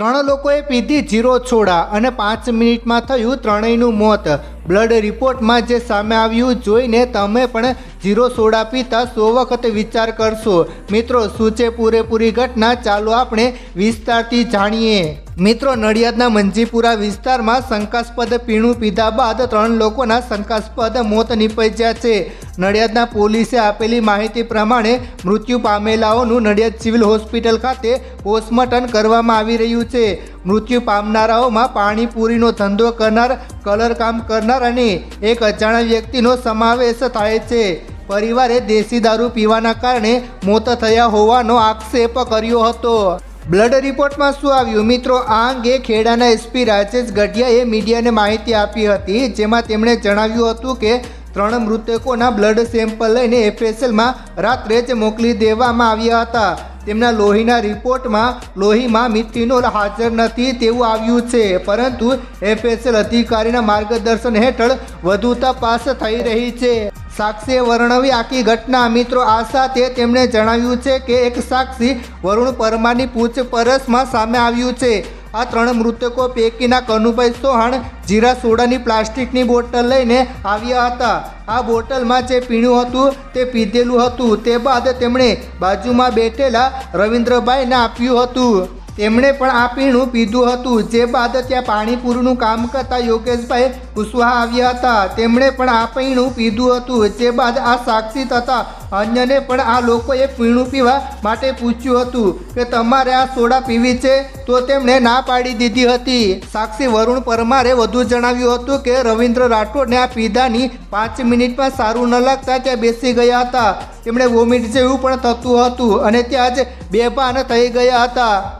ત્રણ લોકોએ પીધી જીરો છોડા અને પાંચ મિનિટમાં થયું ત્રણેયનું મોત. બ્લડ રિપોર્ટમાં જે સામે આવ્યું, જોઈને તમે પણ જીરો સોડા પીતા સો વખત વિચાર કરશો. મિત્રો, શું છે પૂરેપૂરી ઘટના? ચાલો આપણે વિસ્તારથી જાણીએ. મિત્રો, નડિયાદના મંજીપુરા વિસ્તારમાં શંકાસ્પદ પીણું પીધા બાદ ત્રણ લોકોના શંકાસ્પદ મોત નીપજ્યા છે. નડિયાદના પોલીસે આપેલી માહિતી પ્રમાણે મૃત્યુ પામેલાઓનું નડિયાદ સિવિલ હોસ્પિટલ ખાતે પોસ્ટમોર્ટમ કરવામાં આવી રહ્યું છે. મૃત્યુ પામનારાઓમાં પાણીપુરીનો ધંધો કરનાર કલરકામ કરનાર અને એક અજાણ્યા વ્યક્તિનો સમાવેશ થાય છે. પરિવારે દેશી દારૂ પીવાના કારણે મોત થયા હોવાનો આક્ષેપ કર્યો હતો. બ્લડ રિપોર્ટમાં શું આવ્યું? મિત્રો, આ અંગે ખેડાના એસપી રાજેશ ગઢિયાએ મીડિયાને માહિતી આપી હતી, જેમાં તેમણે જણાવ્યું હતું કે, ત્રણ મૃતકોના બ્લડ સેમ્પલ લઈને એફએસએલમાં રાત્રે જ મોકલી દેવામાં આવ્યા હતા. તેમના લોહીના રિપોર્ટમાં લોહીમાં મિથિનોલ હાજર નથી તેવું આવ્યું છે. પરંતુ એફએસએલ અધિકારીના માર્ગદર્શન હેઠળ વધુ તપાસ થઈ રહી છે. સાક્ષીએ વર્ણવી આખી ઘટના. મિત્રો, આ સાથે તેમણે જણાવ્યું છે કે એક સાક્ષી વરુણ પરમારની પૂછપરછમાં સામે આવ્યું છે. આ ત્રણ મૃતકો પૈકીના કનુભાઈ સોહાણ જીરા સોડાની પ્લાસ્ટિકની બોટલ લઈને આવ્યા હતા. આ બોટલમાં જે પીણું હતું તે પીધેલું હતું. તે બાદ તેમણે બાજુમાં બેઠેલા રવિન્દ્રભાઈને આપ્યું હતું. તેમણે પણ આ પીણું પીધું હતું. જે બાદ ત્યાં પાણીપુરીનું કામ કરતા યોગેશભાઈ કુશવાહા આવ્યા હતા. તેમણે પણ આ પીણું પીધું હતું. જે બાદ આ સાક્ષી તથા અન્યને પણ આ લોકોએ પીણું પીવા માટે પૂછ્યું હતું કે તમારે આ સોડા પીવી છે? તો તેમણે ના પાડી દીધી હતી. સાક્ષી વરુણ પરમારે વધુ જણાવ્યું હતું કે રવિન્દ્ર રાઠોડને આ પીધાની પાંચ મિનિટમાં સારું ન લાગતા ત્યાં બેસી ગયા હતા. તેમણે વોમિટ જેવું પણ થતું હતું અને ત્યાં જ બેભાન થઈ ગયા હતા.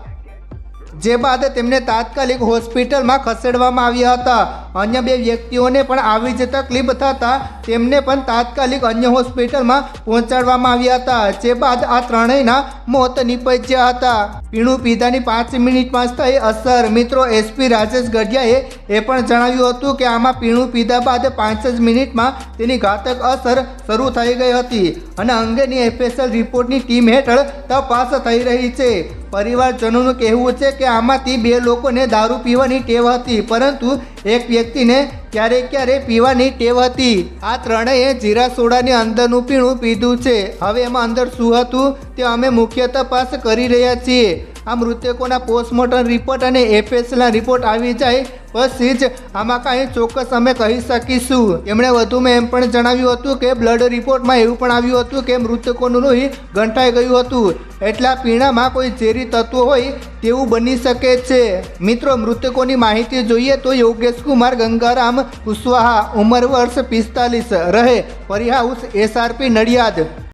જે બાદ તેમને તાત્કાલિક હોસ્પિટલમાં ખસેડવામાં આવ્યા હતા. અન્ય બે વ્યક્તિઓને પણ આવી જ તકલીફ થતાં તેમને પણ તાત્કાલિક અન્ય હોસ્પિટલમાં પહોંચાડવામાં આવ્યા હતા, જે બાદ આ ત્રણેયના મોત નીપજ્યા હતા. પીણું પીધાની પાંચ મિનિટમાં જ થઈ અસર. મિત્રો એસપી રાજેશ ગઢિયાએ એ પણ જણાવ્યું હતું કે આમાં પીણું પીધા બાદ પાંચ જ મિનિટમાં તેની ઘાતક અસર શરૂ થઈ ગઈ હતી અને અંગેની એફએસએલ રિપોર્ટની ટીમ હેઠળ તપાસ થઈ રહી છે. પરિવારજનોનું કહેવું છે કે આમાંથી બે લોકોને દારૂ પીવાની ટેવ હતી, પરંતુ એક વ્યક્તિને ક્યારેક ક્યારેક પીવાની ટેવ હતી. આ ત્રણેય જીરા સોડાની અંદરનું પીણું પીધું છે. હવે એમાં અંદર શું હતું તે અમે મુખ્ય તપાસ કરી રહ્યા છીએ. આ મૃતકોના પોસ્ટમોર્ટમ રિપોર્ટ અને એફએસના રિપોર્ટ આવી જાય, પછી જ આમાં કાંઈ ચોક્કસ અમે કહી શકીશું. એમણે વધુમાં એમ પણ જણાવ્યું હતું કે બ્લડ રિપોર્ટમાં એવું પણ આવ્યું હતું કે મૃતકોનું લોહી ગંઠાઈ ગયું હતું. એટલા પીણામાં કોઈ ઝેરી તત્વો હોય તેવું બની શકે છે. મિત્રો, મૃતકોની માહિતી જોઈએ તો યોગેશ કુમાર, ગંગારામ, કુશવાહા, ઉંમર વર્ષ પિસ્તાલીસ, રહે પરિહાઉસ એસઆરપી, નડિયાદ.